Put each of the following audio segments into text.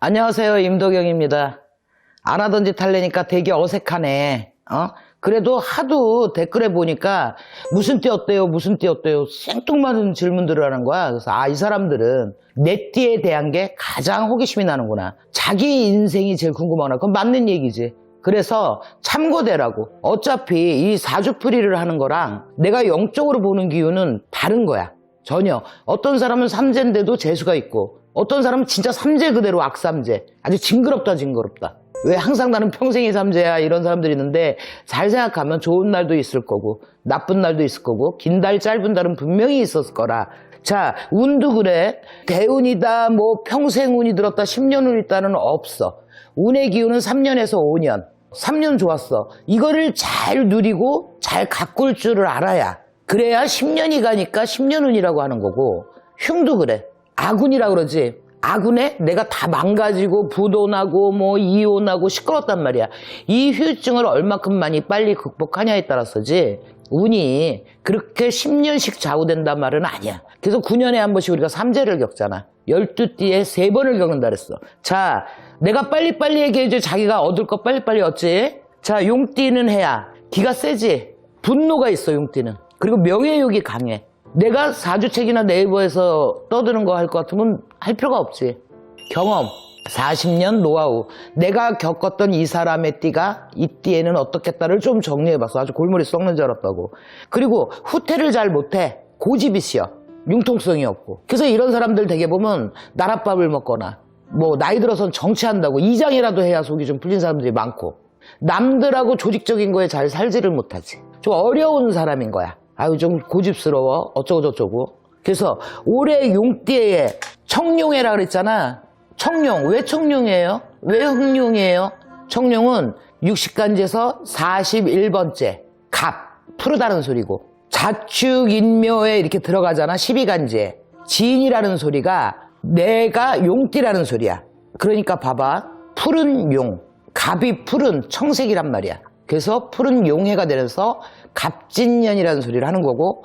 안녕하세요. 임도경입니다. 안 하던 짓 할래니까 되게 어색하네. 어? 그래도 하도 댓글에 보니까 무슨 띠 어때요? 무슨 띠 어때요? 생뚱맞은 질문들을 하는 거야. 그래서 아, 이 사람들은 내 띠에 대한 게 가장 호기심이 나는구나. 자기 인생이 제일 궁금하구나. 그건 맞는 얘기지. 그래서 참고되라고. 어차피 이 사주풀이를 하는 거랑 내가 영적으로 보는 기운은 다른 거야. 전혀. 어떤 사람은 삼재인데도 재수가 있고, 어떤 사람은 진짜 삼재 그대로 악삼재. 아주 징그럽다, 징그럽다. 왜 항상 나는 평생이 삼재야 이런 사람들이 있는데 잘 생각하면 좋은 날도 있을 거고 나쁜 날도 있을 거고 긴 달 짧은 달은 분명히 있었을 거라. 자 운도 그래. 대운이다 뭐 평생 운이 들었다 10년 운이 있다는 없어. 운의 기운은 3년에서 5년. 3년 좋았어. 이거를 잘 누리고 잘 가꿀 줄을 알아야 그래야 10년이 가니까 10년 운이라고 하는 거고. 흉도 그래 아군이라 그러지 아군에 내가 다 망가지고 부도나고 뭐 이혼하고 시끄럽단 말이야. 이 후유증을 얼마큼 많이 빨리 극복하냐에 따라서지 운이 그렇게 10년씩 좌우된단 말은 아니야. 그래서 9년에 한 번씩 우리가 삼재를 겪잖아. 12띠에 세번을 겪는다 그랬어. 자, 내가 빨리빨리 얘기해줘. 자기가 얻을 거 빨리빨리 얻지. 자, 용띠는 해야. 기가 세지. 분노가 있어, 용띠는. 그리고 명예욕이 강해. 내가 사주책이나 네이버에서 떠드는 거 할 것 같으면 할 필요가 없지. 경험, 40년 노하우. 내가 겪었던 이 사람의 띠가 이 띠에는 어떻겠다를 좀 정리해봤어. 아주 골머리 썩는 줄 알았다고. 그리고 후퇴를 잘 못해. 고집이 시어. 융통성이 없고. 그래서 이런 사람들 되게 보면 나랏밥을 먹거나 뭐 나이 들어선 정치한다고 이장이라도 해야 속이 좀 풀린 사람들이 많고 남들하고 조직적인 거에 잘 살지를 못하지. 좀 어려운 사람인 거야. 아유 좀 고집스러워. 어쩌고 저쩌고. 그래서 올해 용띠에 청룡해라 그랬잖아. 청룡. 왜 청룡이에요? 왜 흑룡이에요? 청룡은 60간지에서 41번째 갑. 푸르다는 소리고. 자축인묘에 이렇게 들어가잖아. 12간지에. 지인이라는 소리가 내가 용띠라는 소리야. 그러니까 봐봐. 푸른 용 갑이 푸른 청색이란 말이야 그래서 푸른 용해가 되면서 갑진년이라는 소리를 하는 거고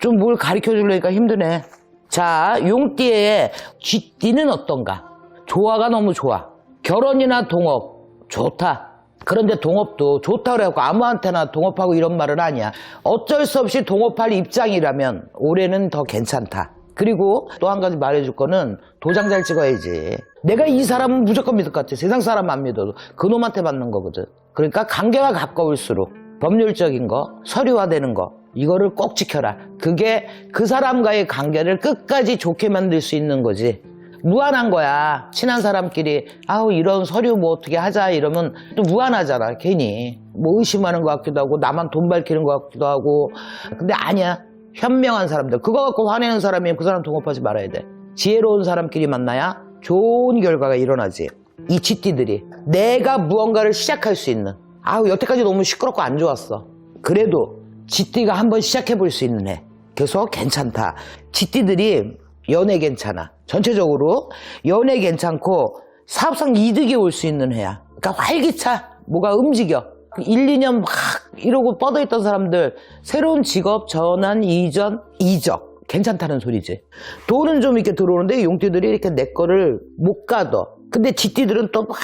좀 뭘 가르쳐 주려니까 힘드네 자 용띠의 쥐띠는 어떤가 조화가 너무 좋아 결혼이나 동업 좋다 그런데 동업도 좋다 그래갖고 아무한테나 동업하고 이런 말은 아니야. 어쩔 수 없이 동업할 입장이라면 올해는 더 괜찮다. 그리고 또 한 가지 말해줄 거는 도장 잘 찍어야지. 내가 이 사람은 무조건 믿을 것 같아. 세상 사람 안 믿어도 그 놈한테 받는 거거든. 그러니까 관계가 가까울수록 법률적인 거, 서류화되는 거 이거를 꼭 지켜라. 그게 그 사람과의 관계를 끝까지 좋게 만들 수 있는 거지. 무한한 거야. 친한 사람끼리 아우 이런 서류 뭐 어떻게 하자 이러면 또 무한하잖아. 괜히 뭐 의심하는 것 같기도 하고 나만 돈 밝히는 것 같기도 하고 근데 아니야. 현명한 사람들 그거 갖고 화내는 사람이면 그 사람 동업하지 말아야 돼. 지혜로운 사람끼리 만나야 좋은 결과가 일어나지. 이 쥐띠들이 내가 무언가를 시작할 수 있는 아우 여태까지 너무 시끄럽고 안 좋았어. 그래도 쥐띠가 한번 시작해 볼 수 있는 애. 그래서 괜찮다. 쥐띠들이 연애 괜찮아. 전체적으로 연애 괜찮고 사업상 이득이 올 수 있는 해야. 그러니까 활기차. 뭐가 움직여. 1, 2년 막 이러고 뻗어있던 사람들 새로운 직업 전환 이전 이적 괜찮다는 소리지. 돈은 좀 이렇게 들어오는데 용띠들이 이렇게 내 거를 못 가둬. 근데 지띠들은 또 막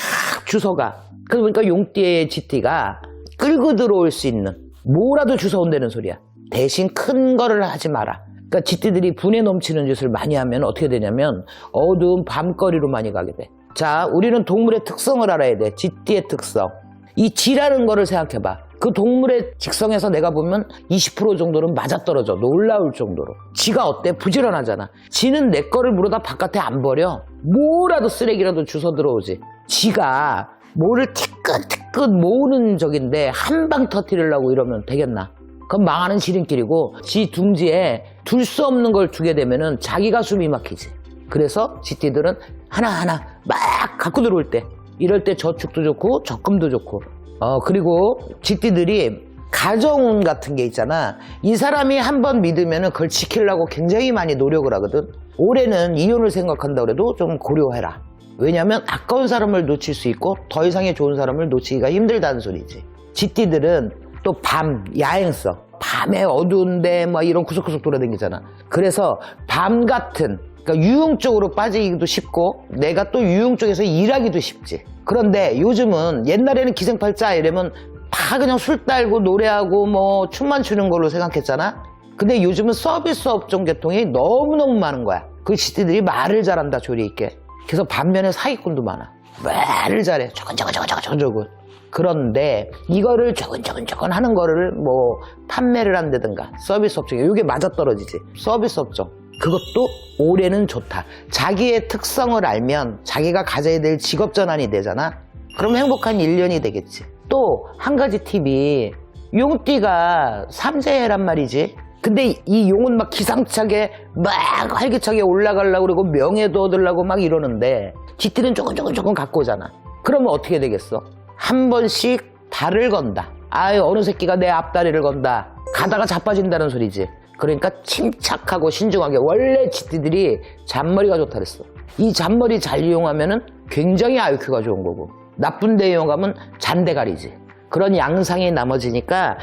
주워가. 그러니까 용띠의 지띠가 끌고 들어올 수 있는 뭐라도 주워온다는 소리야. 대신 큰 거를 하지 마라. 그러니까 쥐띠들이 분에 넘치는 짓을 많이 하면 어떻게 되냐면 어두운 밤거리로 많이 가게 돼. 자, 우리는 동물의 특성을 알아야 돼. 쥐띠의 특성. 이 쥐라는 거를 생각해봐. 그 동물의 직성에서 내가 보면 20% 정도는 맞아떨어져. 놀라울 정도로. 쥐가 어때? 부지런하잖아. 쥐는 내 거를 물어다 바깥에 안 버려. 뭐라도 쓰레기라도 주워 들어오지. 쥐가 뭐를 티끌티끌 모으는 적인데 한 방 터트리려고 이러면 되겠나? 그건 망하는 지름길이고 지 둥지에 둘 수 없는 걸 두게 되면은 자기가 숨이 막히지. 그래서 지띠들은 하나하나 막 갖고 들어올 때 이럴 때 저축도 좋고 적금도 좋고 어 그리고 지띠들이 가정운 같은 게 있잖아. 이 사람이 한 번 믿으면은 그걸 지키려고 굉장히 많이 노력을 하거든. 올해는 이혼을 생각한다 그래도 좀 고려해라. 왜냐면 아까운 사람을 놓칠 수 있고 더 이상의 좋은 사람을 놓치기가 힘들다는 소리지. 지띠들은 또 밤 야행성 밤에 어두운데 막 이런 구석구석 돌아다니잖아 그래서 밤 같은 그러니까 유흥 쪽으로 빠지기도 쉽고 내가 또 유흥 쪽에서 일하기도 쉽지. 그런데 요즘은 옛날에는 기생팔자 이러면 다 그냥 술 딸고 노래하고 뭐 춤만 추는 걸로 생각했잖아. 근데 요즘은 서비스 업 종 계통이 너무너무 많은 거야. 그 시대들이 말을 잘한다 조리 있게. 그래서 반면에 사기꾼도 많아. 말을 잘해. 조근조근조근조근. 그런데 이거를 조근조근조근 하는 거를 뭐 판매를 한다든가 서비스 업 종에 이게 맞아떨어지지. 서비스 업 종. 그것도 올해는 좋다. 자기의 특성을 알면 자기가 가져야 될 직업 전환이 되잖아. 그럼 행복한 1년이 되겠지. 또 한 가지 팁이 용띠가 삼재해란 말이지. 근데 이 용은 막 기상차게 막 활기차게 올라가려고 그러고 명예도 얻으려고 막 이러는데 쥐띠는 조금 조금 조금 갖고 오잖아. 그러면 어떻게 되겠어? 한 번씩 달을 건다. 아유 어느 새끼가 내 앞다리를 건다. 가다가 자빠진다는 소리지. 그러니까 침착하고 신중하게 원래 쥐띠들이 잔머리가 좋다 그랬어. 이 잔머리 잘 이용하면 은 굉장히 IQ가 좋은 거고 나쁜 데 이용하면 잔대가리지. 그런 양상이 나머지니까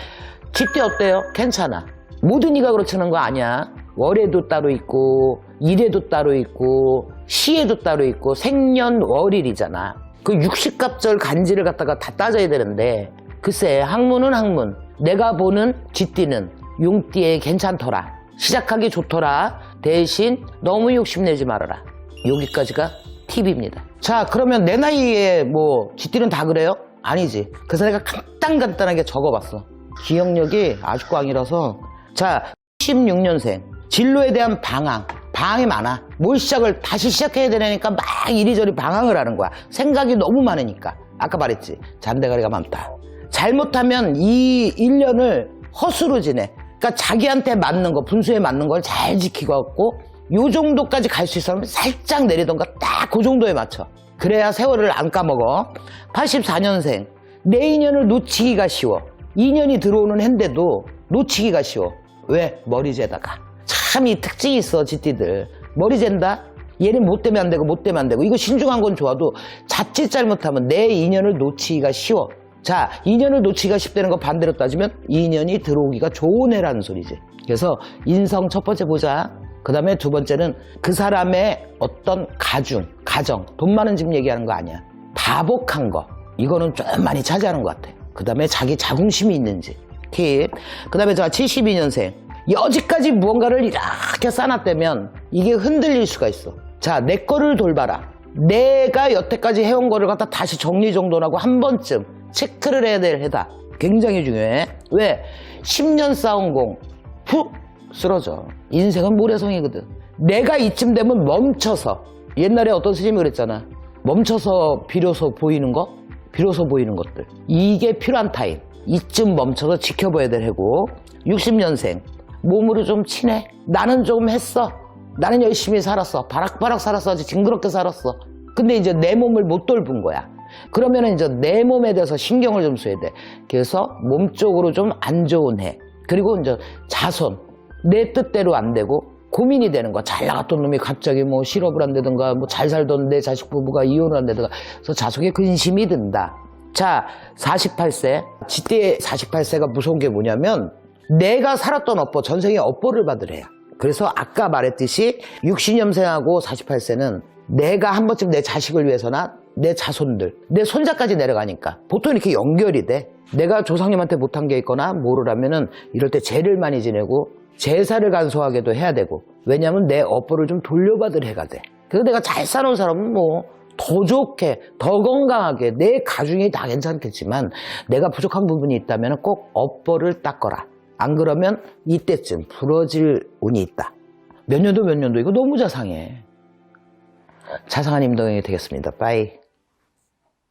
쥐띠 어때요? 괜찮아. 모든 이가 그렇다는 거 아니야. 월에도 따로 있고 일에도 따로 있고 시에도 따로 있고 생년월일이잖아. 그 육식갑절 간지를 갖다가 다 따져야 되는데 글쎄 학문은 학문 내가 보는 쥐띠는 용띠에 괜찮더라. 시작하기 좋더라. 대신 너무 욕심내지 말아라. 여기까지가 팁입니다. 자 그러면 내 나이에 뭐 쥐띠는 다 그래요? 아니지. 그래서 내가 간단간단하게 적어봤어. 기억력이 아주 꽝이라서 자 16년생 진로에 대한 방황 방황이 많아 뭘 시작을 다시 시작해야 되니까 막 이리저리 방황을 하는 거야 생각이 너무 많으니까 아까 말했지 잔대가리가 많다 잘못하면 이 1년을 허수로 지내 그러니까 자기한테 맞는 거 분수에 맞는 걸 잘 지키고 갖고 요 정도까지 갈 수 있으면 살짝 내리던가 딱 그 정도에 맞춰. 그래야 세월을 안 까먹어. 84년생. 내 인연을 놓치기가 쉬워. 인연이 들어오는 핸데도 놓치기가 쉬워. 왜? 머리 재다가. 참 이 특징이 있어 쥐띠들. 머리 잰다? 얘는 못 되면 안 되고 못 되면 안 되고. 이거 신중한 건 좋아도 자칫 잘못하면 내 인연을 놓치기가 쉬워 자 인연을 놓치기가 쉽다는 거 반대로 따지면 인연이 들어오기가 좋은 애라는 소리지 그래서 인성 첫 번째 보자 그 다음에 두 번째는 그 사람의 어떤 가중 가정 돈 많은 집 얘기하는 거 아니야 다복한 거 이거는 좀 많이 차지하는 것 같아 그 다음에 자기 자긍심이 있는지 팁. 그 다음에 제가 72년생. 여지까지 무언가를 이렇게 쌓아놨다면 이게 흔들릴 수가 있어. 자, 내 거를 돌봐라. 내가 여태까지 해온 거를 갖다 다시 정리정돈하고 한 번쯤 체크를 해야 될 해다. 굉장히 중요해. 왜? 10년 쌓은 공, 푹 쓰러져. 인생은 모래성이거든. 내가 이쯤 되면 멈춰서. 옛날에 어떤 스님이 그랬잖아. 멈춰서 비로소 보이는 거? 비로소 보이는 것들. 이게 필요한 타임. 이쯤 멈춰서 지켜봐야 될 해고 60년생 몸으로 좀 친해 나는 좀 했어 나는 열심히 살았어 바락바락 살았어 아주 징그럽게 살았어 근데 이제 내 몸을 못 돌본 거야 그러면 이제 내 몸에 대해서 신경을 좀 써야 돼 그래서 몸 쪽으로 좀 안 좋은 해 그리고 이제 자손 내 뜻대로 안 되고 고민이 되는 거야. 잘 나갔던 놈이 갑자기 뭐 실업을 한다든가 뭐 잘 살던 내 자식 부부가 이혼을 한다든가 그래서 자속에 근심이 든다. 자, 48세. 지때 48세가 무서운 게 뭐냐면 내가 살았던 업보, 전생에 업보를 받으래요. 그래서 아까 말했듯이 60년생하고 48세는 내가 한 번쯤 내 자식을 위해서나 내 자손들, 내 손자까지 내려가니까 보통 이렇게 연결이 돼. 내가 조상님한테 못한 게 있거나 뭐를하면은 이럴 때 죄를 많이 지내고 제사를 간소하게도 해야 되고 왜냐면 내 업보를 좀 돌려받을 해가 돼. 그래서 내가 잘 사는 사람은 뭐 더 좋게, 더 건강하게, 내 가중이 다 괜찮겠지만 내가 부족한 부분이 있다면 꼭 업보를 닦거라. 안 그러면 이때쯤 부러질 운이 있다. 몇 년도 몇 년도 이거 너무 자상해. 자상한 임동이 되겠습니다. 빠이.